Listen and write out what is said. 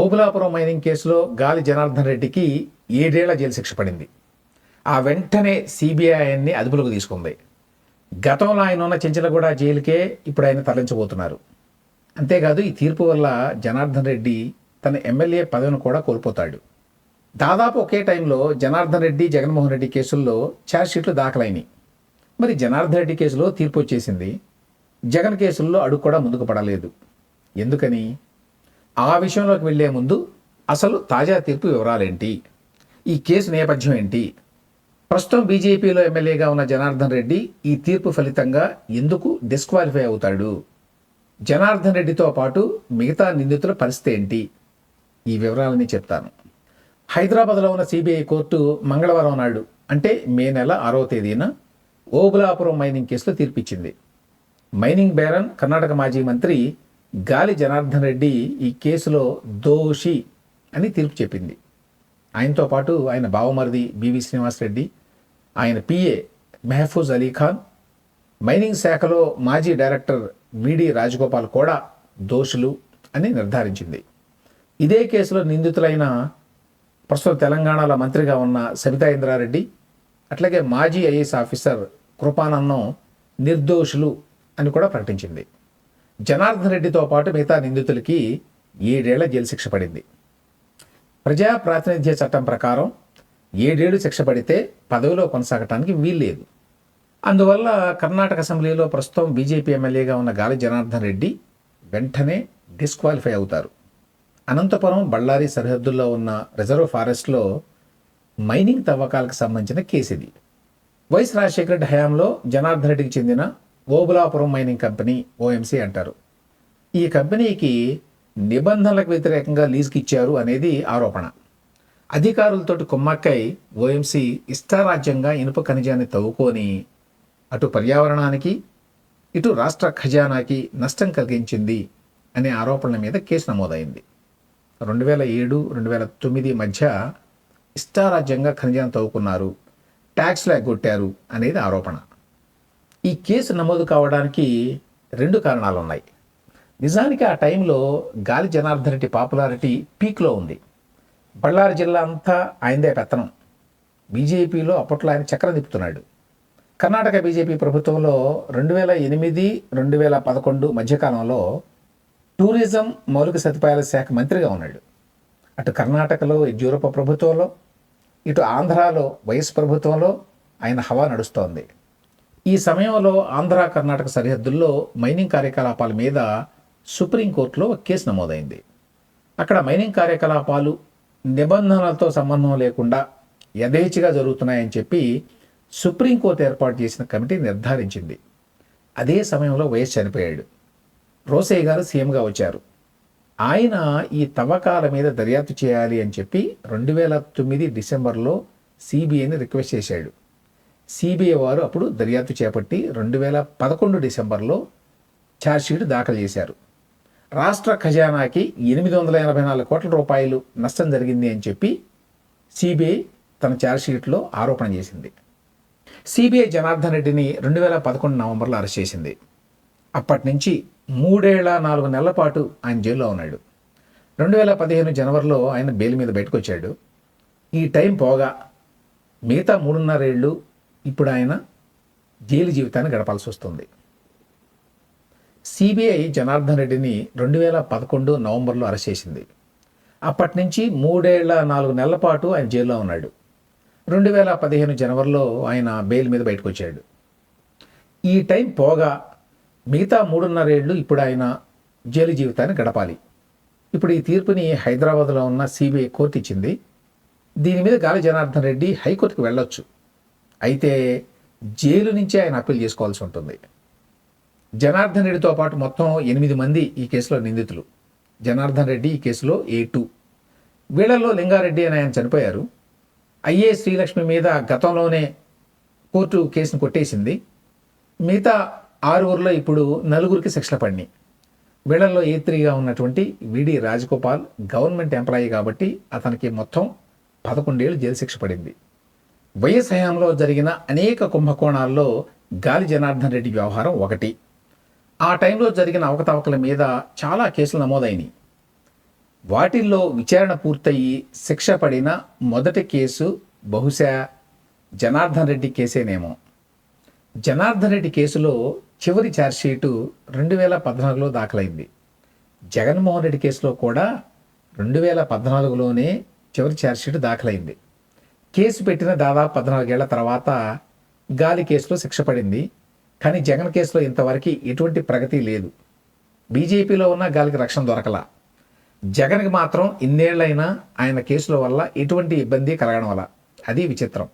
Obulapuram mining కేసులో గాలి జనార్దన్ రెడ్డికి ఏడేళ్ళ జైలు శిక్ష పడింది. ఆ వెంటనే సిబిఐని అదుపులోకి తీసుకుంది. గతంలో ఆయన ఉన్న చెంచలగూడ జైలుకే ఇప్పుడు ఆయన తరలించబోతున్నారు. అంతేకాదు ఈ తీర్పు వల్ల జనార్దన్ రెడ్డి తన ఎమ్మెల్యే పదవిని కూడా కోల్పోతాడు. దాదాపు ఒకే టైంలో జనార్దన్ రెడ్డి జగన్మోహన్ రెడ్డి కేసుల్లో ఛార్జ్షీట్లు దాఖలైనవి మరి జనార్దన్ రెడ్డి కేసులో తీర్పు వచ్చేసింది. జగన్ కేసుల్లో అడుగు కూడా ముందుకు పడలేదు. ఎందుకని? ఆ విషయంలోకి వెళ్ళే ముందు అసలు తాజా తీర్పు వివరాలేంటి? ఈ కేసు నేపథ్యం ఏంటి? ప్రస్తుతం బీజేపీలో ఎమ్మెల్యేగా ఉన్న జనార్దన్ రెడ్డి ఈ తీర్పు ఫలితంగా ఎందుకు డిస్క్వాలిఫై అవుతాడు? జనార్దన్ రెడ్డితో పాటు మిగతా నిందితుల పరిస్థితి ఏంటి? ఈ వివరాలని చెప్తాను. హైదరాబాద్లో ఉన్న సిబిఐ కోర్టు మంగళవారం నాడు అంటే మే నెల ఆరవ తేదీన ఓబులాపురం మైనింగ్ కేసులో తీర్పిచ్చింది. మైనింగ్ బేరన్ కర్ణాటక మాజీ మంత్రి గాలి జనార్దన్ రెడ్డి ఈ కేసులో దోషి అని తీర్పు చెప్పింది. ఆయనతో పాటు ఆయన బావమరిది బివి శ్రీనివాసరెడ్డి ఆయన పిఏ మెహఫూజ్ అలీ ఖాన్ మైనింగ్ శాఖలో మాజీ డైరెక్టర్ విడి రాజగోపాల్ కూడా దోషులు అని నిర్ధారించింది. ఇదే కేసులో నిందితులైన ప్రస్తుతం తెలంగాణలో మంత్రిగా ఉన్న సబితా ఇంద్రారెడ్డి అట్లాగే మాజీ ఐఏఎస్ ఆఫీసర్ కృపానందం నిర్దోషులు అని కూడా ప్రకటించింది. జనార్దన్ రెడ్డితో పాటు మిగతా నిందితులకి ఏడేళ్ళ జైలు శిక్ష పడింది. ప్రజా ప్రాతినిధ్య చట్టం ప్రకారం ఏడేళ్ళు శిక్ష పడితే పదవిలో కొనసాగటానికి వీల్లేదు. అందువల్ల కర్ణాటక అసెంబ్లీలో ప్రస్తుతం బీజేపీ ఎమ్మెల్యేగా ఉన్న గాలి జనార్దన్ రెడ్డి వెంటనే డిస్క్వాలిఫై అవుతారు. అనంతపురం బళ్ళారి సరిహద్దుల్లో ఉన్న రిజర్వ్ ఫారెస్ట్లో మైనింగ్ తవ్వకాలకు సంబంధించిన కేసు ఇది. వైఎస్ రాజశేఖర రెడ్డి హయాంలో జనార్దన్ రెడ్డికి చెందిన ఓబులాపురం మైనింగ్ కంపెనీ ఓఎంసీ అంటారు. ఈ కంపెనీకి నిబంధనలకు వ్యతిరేకంగా లీజుకి ఇచ్చారు అనేది ఆరోపణ. అధికారులతోటి కుమ్మక్కై ఓఎంసీ ఇష్టారాజ్యంగా ఇనుప ఖనిజాన్ని తవ్వుకొని అటు పర్యావరణానికి ఇటు రాష్ట్ర ఖజానాకి నష్టం కలిగించింది అనే ఆరోపణల మీద కేసు నమోదైంది. రెండు వేల ఏడు రెండు వేల తొమ్మిది మధ్య ఇష్టారాజ్యంగా ఖనిజాన్ని తవ్వుకున్నారు. ట్యాక్స్లు ఎగ్గొట్టారు అనేది ఆరోపణ. ఈ కేసు నమోదు కావడానికి రెండు కారణాలు ఉన్నాయి నిజానికి ఆ టైంలో గాలి జనార్దన్ రెడ్డి పాపులారిటీ పీక్లో ఉంది. బళ్ళారి జిల్లా అంతా ఆయనదే పెత్తనం. బీజేపీలో అప్పట్లో ఆయన చక్రం తిప్పుతున్నాడు. కర్ణాటక బీజేపీ ప్రభుత్వంలో రెండు వేల ఎనిమిది రెండు వేల పదకొండు మధ్యకాలంలో టూరిజం మౌలిక సదుపాయాల శాఖ మంత్రిగా ఉన్నాడు. అటు కర్ణాటకలో యడ్యూరప్ప ప్రభుత్వంలో ఇటు ఆంధ్రాలో వైఎస్ ప్రభుత్వంలో ఆయన హవా నడుస్తోంది. ఈ సమయంలో ఆంధ్ర కర్ణాటక సరిహద్దుల్లో మైనింగ్ కార్యకలాపాల మీద సుప్రీంకోర్టులో ఒక కేసు నమోదైంది. అక్కడ మైనింగ్ కార్యకలాపాలు నిబంధనలతో సంబంధం లేకుండా యథేచ్ఛగా జరుగుతున్నాయని చెప్పి సుప్రీంకోర్టు ఏర్పాటు చేసిన కమిటీ నిర్ధారించింది. అదే సమయంలో వైఎస్ చనిపోయాడు. రోసయ్య గారు సీఎంగా వచ్చారు. ఆయన ఈ తవ్వకాల మీద దర్యాప్తు చేయాలి అని చెప్పి రెండు వేల తొమ్మిది డిసెంబర్లో సిబిఐని రిక్వెస్ట్ చేశాడు. సిబిఐ వారు అప్పుడు దర్యాప్తు చేపట్టి రెండు వేల పదకొండు డిసెంబర్లో ఛార్జ్షీట్ దాఖలు చేశారు. రాష్ట్ర ఖజానాకి ఎనిమిది వందల ఎనభై నాలుగు కోట్ల రూపాయలు నష్టం జరిగింది అని చెప్పి సిబిఐ తన ఛార్జ్షీట్లో ఆరోపణ చేసింది. సిబిఐ జనార్దన్ రెడ్డిని రెండు వేల పదకొండు నవంబర్లో అరెస్ట్ చేసింది. అప్పటి నుంచి మూడేళ్ళ నాలుగు నెలల పాటు ఆయన జైల్లో ఉన్నాడు. రెండు వేల పదిహేను జనవరిలో ఆయన బెయిల్ మీద బయటకు వచ్చాడు. ఈ టైం పోగా మిగతా మూడున్నరేళ్ళు ఇప్పుడు ఆయన జైలు జీవితాన్ని గడపాల్సి వస్తుంది. సిబిఐ జనార్దన్ రెడ్డిని రెండు వేల పదకొండు నవంబర్లో అరెస్ట్ చేసింది. అప్పటి నుంచి మూడేళ్ళ నాలుగు నెలల పాటు ఆయన జైల్లో ఉన్నాడు. రెండు వేల పదిహేను జనవరిలో ఆయన బెయిల్ మీద బయటకు వచ్చాడు ఈ టైం పోగా మిగతా మూడున్నరేళ్ళు ఇప్పుడు ఆయన జైలు జీవితాన్ని గడపాలి. ఇప్పుడు ఈ తీర్పుని హైదరాబాద్లో ఉన్న సిబిఐ కోర్టు ఇచ్చింది. దీని మీద గాలి జనార్దన్ రెడ్డి హైకోర్టుకు వెళ్ళొచ్చు. అయితే జైలు నుంచే ఆయన అప్పీల్ చేసుకోవాల్సి ఉంటుంది. జనార్దన్ రెడ్డితో పాటు మొత్తం ఎనిమిది మంది ఈ కేసులో నిందితులు. జనార్దన్ రెడ్డి ఈ కేసులో ఏ టూ. వీళ్ళల్లో లింగారెడ్డి అని ఆయన చనిపోయారు. ఐఏ శ్రీలక్ష్మి మీద గతంలోనే కోర్టు కేసును కొట్టేసింది. మిగతా ఆరుగురులో ఇప్పుడు నలుగురికి శిక్షలు పడినాయి. వీళ్ళల్లో ఏ త్రీగా ఉన్నటువంటి విడి రాజగోపాల్ గవర్నమెంట్ ఎంప్లాయీ కాబట్టి అతనికి మొత్తం పదకొండేళ్ళు జైలు శిక్ష పడింది. వైఎస్ హయాంలో జరిగిన అనేక కుంభకోణాల్లో గాలి జనార్దన్ రెడ్డి వ్యవహారం ఒకటి. ఆ టైంలో జరిగిన అవకతవకల మీద చాలా కేసులు నమోదైనవి వాటిల్లో విచారణ పూర్తయి శిక్ష పడిన మొదటి కేసు బహుశా జనార్దన్ రెడ్డి కేసేనేమో. జనార్దన్ రెడ్డి కేసులో చివరి ఛార్జ్షీటు రెండు వేల పద్నాలుగులో దాఖలైంది. జగన్మోహన్ రెడ్డి కేసులో కూడా రెండు వేల పద్నాలుగులోనే చివరి ఛార్జ్షీట్ దాఖలైంది. కేసు పెట్టిన దాదాపు పద్నాలుగేళ్ళ తర్వాత గాలి కేసులో శిక్ష పడింది. కానీ జగన్ కేసులో ఇంతవరకు ఎటువంటి ప్రగతి లేదు. బీజేపీలో ఉన్న గాలికి రక్షణ దొరకలా. జగన్కి మాత్రం ఇన్నేళ్ళైనా ఆయన కేసుల వల్ల ఎటువంటి ఇబ్బంది కలగడం వల్ల. అది విచిత్రం.